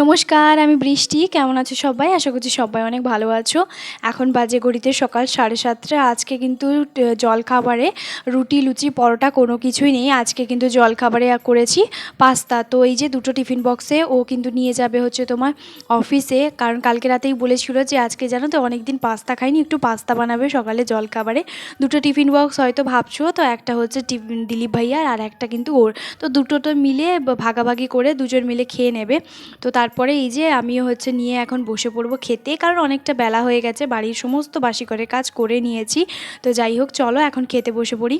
নমস্কার, আমি বৃষ্টি। কেমন আছো সবাই? আশা করছি সবাই অনেক ভালো আছো। এখন বাজে ঘড়িতে সকাল সাড়ে সাতটা। আজকে কিন্তু জল খাবারে রুটি, লুচি, পরোটা কোনো কিছুই নেই। আজকে কিন্তু জল খাবারে করেছি পাস্তা। তো এই যে দুটো টিফিন বক্সে ও কিন্তু নিয়ে যাবে হচ্ছে তোমার অফিসে। কারণ কালকে রাতেই বলেছিল যে আজকে জানো তো অনেক দিন পাস্তা খাইনি, একটু পাস্তা বানাবে সকালে জল খাবারে দুটো টিফিন বক্স হয়তো ভাবছ, তো একটা হচ্ছে টিফিন দিলীপ ভাইয়ার আর একটা কিন্তু ওর। তো দুটো তো মিলে ভাগাভাগি করে দুজন মিলে খেয়ে নেবে। তো তারপরে এই যে আমিও হচ্ছে নিয়ে এখন বসে পড়ব খেতে কারণ অনেকটা বেলা হয়ে গেছে বাড়ির সমস্ত বাসি করে কাজ করে নিয়েছি। তো যাই হোক চলো এখন খেতে বসে পড়ি।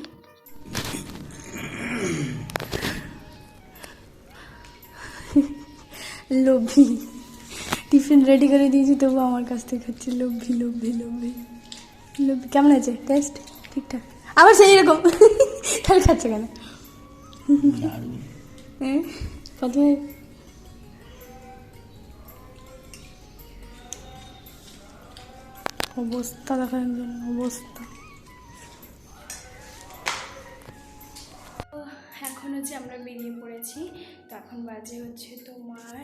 লোভি টিফিন রেডি করে দিয়েছি তবু আমার কাছ থেকে খাচ্ছি। লোভি লোভি লোভি লোভি। কেমন আছে টেস্ট ঠিকঠাক? আবার সেই রকম। তাহলে খাচ্ছে কেন? হ্যাঁ? প্রথমে অবস্থা দেখার জন্য অবস্থা। এখন হচ্ছে আমরা বেরিয়ে পড়েছি। তো এখন বাজে হচ্ছে তোমার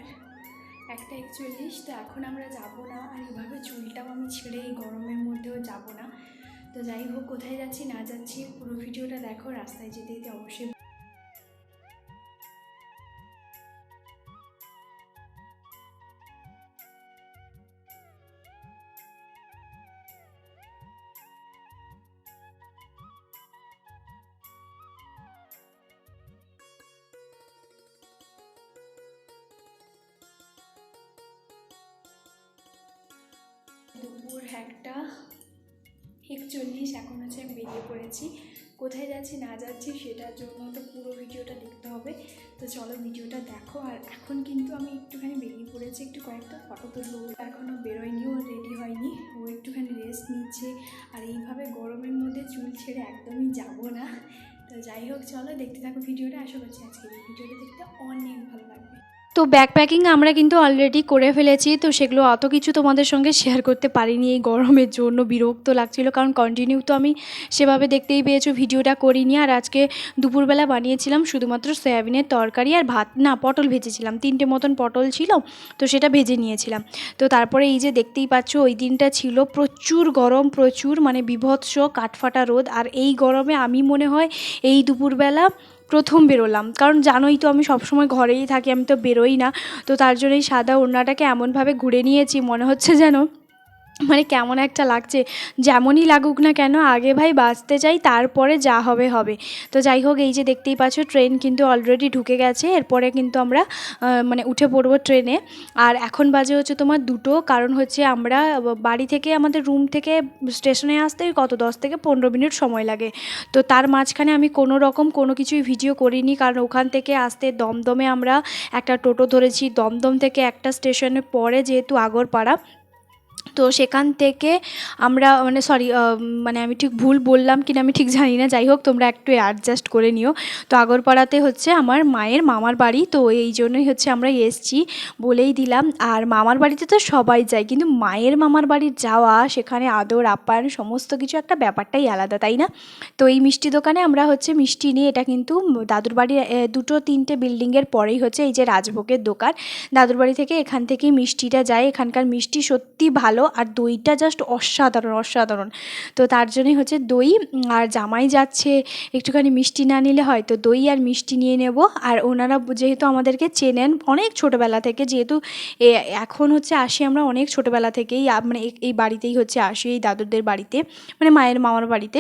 একটা একচল্লিশ। তো এখন আমরা যাব না, আর এইভাবে চুলটাও আমি ছেড়ে এই গরমের মধ্যেও যাব না। তো যাই হোক, কোথায় যাচ্ছি না যাচ্ছি, পুরো ভিডিওটা দেখো, রাস্তায় যেতে যেতে অবশ্যই দুপুর একটা একচল্লিশ, এখন হচ্ছে আমি বেরিয়ে পড়েছি। কোথায় যাচ্ছি না যাচ্ছি সেটার জন্য তো পুরো ভিডিওটা দেখতে হবে। তো চলো ভিডিওটা দেখো। আর এখন কিন্তু আমি একটুখানি বেরিয়ে পড়েছি, একটু কয়েকটা ফটো তুলবো। এখনও বেরোয়নি, ও রেডি হয়নি। ও একটুখানি রেস্ট নিচ্ছে। আর এইভাবে গরমের মধ্যে চুল ছেড়ে একদমই যাব না। তো যাই হোক, চলো দেখতে থাকো ভিডিওটা। আশা করছি আজকের এই ভিডিওটা দেখতে অনেক ভালো লাগবে। তো ব্যাকপ্যাকিং আমরা কিন্তু অলরেডি করে ফেলেছি, তো সেগুলো অত কিছু তোমাদের সঙ্গে শেয়ার করতে পারিনি। এই গরমের জন্য বিরক্ত লাগছিল, কারণ কন্টিনিউ তো আমি সেভাবে দেখতেই পেয়েছ, ভিডিওটা করিনি। আর আজকে দুপুরবেলা বানিয়েছিলাম শুধুমাত্র সয়াবিনের তরকারি আর ভাত। না, পটল ভেজেছিলাম, তিনটে মতন পটল ছিল, তো সেটা ভেজে নিয়েছিলাম। তো তারপরে এই যে দেখতেই পাচ্ছ, ওই দিনটা ছিল প্রচুর গরম, প্রচুর মানে বিভৎস কাঠফাটা রোদ। আর এই গরমে আমি মনে হয় এই দুপুরবেলা প্রথম বেরোলাম। কারণ জানোই তো আমি সবসময় ঘরেই থাকি, আমি তো বেরোই না। তো তার জন্য এই সাদা ওড়নাটাকে এমনভাবে ঘুরে নিয়েছি, মনে হচ্ছে যেন মানে কেমন একটা লাগছে, যেমনই লাগুক না কেন, আগে ভাই বাঁচতে চাই, তারপরে যা হবে হবে। তো যাই হোক, এই যে দেখতেই পাচ্ছ, ট্রেন কিন্তু অলরেডি ঢুকে গেছে, এরপরে কিন্তু আমরা মানে উঠে পড়ব ট্রেনে। আর এখন বাজে হচ্ছে তোমার দুটো, কারণ হচ্ছে আমরা বাড়ি থেকে আমাদের রুম থেকে স্টেশনে আসতে কত, দশ থেকে পনেরো মিনিট সময় লাগে। তো তার মাঝখানে আমি কোনো রকম কোনো কিছুই ভিডিও করিনি, কারণ ওখান থেকে আসতে দমদমে আমরা একটা টোটো ধরেছি। দমদম থেকে একটা স্টেশনে পরে যেহেতু আগরপাড়া তো সেখান থেকে আমরা মানে সরি মানে আমি ঠিক ভুল বললাম কিনা আমি ঠিক জানি না। যাই হোক, তোমরা একটু অ্যাডজাস্ট করে নিও। তো আগরপাড়াতে হচ্ছে আমার মায়ের মামার বাড়ি। তো এই জন্যই হচ্ছে আমরা এসছি বলেই দিলাম। আর মামার বাড়িতে তো সবাই যায়, কিন্তু মায়ের মামার বাড়ি যাওয়া, সেখানে আদর, আপ্যায়ন, সমস্ত কিছু একটা ব্যাপারটাই আলাদা, তাই না? তো এই মিষ্টি দোকানে আমরা হচ্ছে মিষ্টি নিয়ে, এটা কিন্তু দাদুর বাড়ির দুটো তিনটে বিল্ডিংয়ের পরেই হচ্ছে এই যে রাজভোগের দোকান। দাদুর বাড়ি থেকে এখান থেকেই মিষ্টিটা যায়। এখানকার মিষ্টি সত্যি ভালো আর দইটা জাস্ট অসাধারণ অসাধারণ। তো তার জন্যই হচ্ছে দই, আর জামাই যাচ্ছে, একটুখানি মিষ্টি না নিলে হয়, তো দই আর মিষ্টি নিয়ে নেব। আর ওনারা যেহেতু আমাদেরকে চেনেন অনেক ছোটোবেলা থেকে, যেহেতু এখন হচ্ছে আসি আমরা অনেক ছোটোবেলা থেকেই মানে এই বাড়িতেই হচ্ছে আসি, এই দাদুদের বাড়িতে মানে মায়ের মামার বাড়িতে।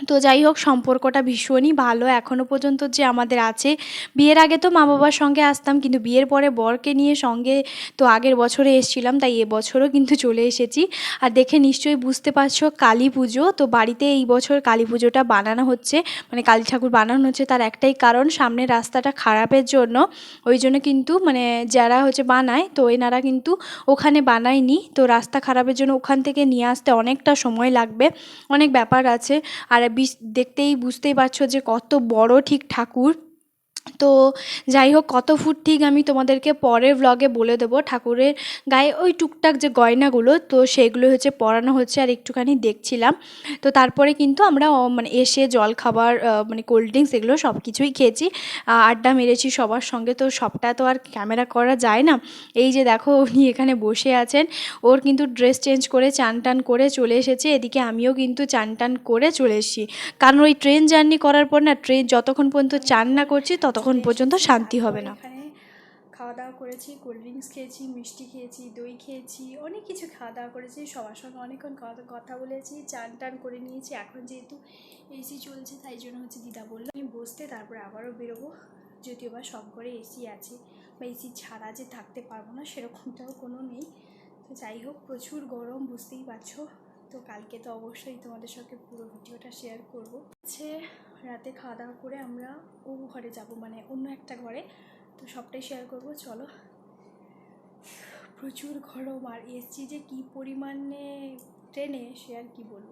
তো যাই হোক, সম্পর্কটা ভীষণই ভালো। এখনও পর্যন্ত যে আমাদের আছে। বিয়ের আগে তো মা বাবার সঙ্গে আসতাম, কিন্তু বিয়ের পরে বরকে নিয়ে সঙ্গে তো আগের বছরে এসেছিলাম, তাই এবছরও কিন্তু চলে এসেছি। আর দেখে নিশ্চয়ই বুঝতে পারছ, কালী পুজো, তো বাড়িতে এই বছর কালী পুজোটা বানানো হচ্ছে। মানে কালী ঠাকুর বানানো হচ্ছে তার একটাই কারণ সামনের রাস্তাটা খারাপের জন্য। ওই জন্য কিন্তু মানে যারা হচ্ছে বানায়, তো এনারা কিন্তু ওখানে বানায়নি। তো রাস্তা খারাপের জন্য ওখান থেকে নিয়ে আসতে অনেকটা সময় লাগবে। অনেক ব্যাপার আছে। আর দেখতেই বুঝতেই পারছ যে কত বড় ঠিক ঠাকুর। তো যাই হোক, কত ফুট ঠিক আমি তোমাদেরকে পরের ব্লগে বলে দেবো। ঠাকুরের গায়ে ওই টুকটাক যে গয়নাগুলো, তো সেগুলো হচ্ছে পরানো হচ্ছে আর একটুখানি দেখছিলাম। তো তারপরে কিন্তু আমরা মানে এসে জল খাবার মানে কোল্ড ড্রিঙ্কস এগুলো সব কিছুই খেয়েছি। আড্ডা মেরেছি সবার সঙ্গে, তো সবটা তো আর ক্যামেরা করা যায় না। এই যে দেখো, উনি এখানে বসে আছেন। ওর কিন্তু ড্রেস চেঞ্জ করে চান টান করে চলে এসেছে। এদিকে আমিও কিন্তু চান টান করে চলে এসেছি। কারণ ওই ট্রেন জার্নি করার পর না ট্রেন যতক্ষণ পর্যন্ত চান না করছি ততক্ষণ পর্যন্ত শান্তি হবে না। খাওয়া দাওয়া করেছি কোল্ড ড্রিঙ্কস খেয়েছি, মিষ্টি খেয়েছি, দই খেয়েছি, অনেক কিছু খাওয়া দাওয়া করেছি, সবার সঙ্গে অনেকক্ষণ কথা কথা বলেছি চান টান করে নিয়েছি। এখন যেহেতু এসি চলছে, তাই জন্য হচ্ছে দিদা বলল, আমি বসতে তারপরে আবারও বেরোবো। যদিও বা সব ঘরে এসি আছে বা এসি ছাড়া যে থাকতে পারব না, সেরকমটাও কোনো নেই। তো যাই হোক, প্রচুর গরম, বুঝতেই পারছ। তো কালকে তো অবশ্যই তোমাদের সঙ্গে পুরো ভিডিওটা শেয়ার করব। হচ্ছে রাতে খাওয়া দাওয়া করে আমরা ও ঘরে যাব মানে অন্য একটা ঘরে। তো সবটাই শেয়ার করব, চলো। প্রচুর গরম, আর এসছি যে কী পরিমাণে ট্রেনে সে আর কি বলব?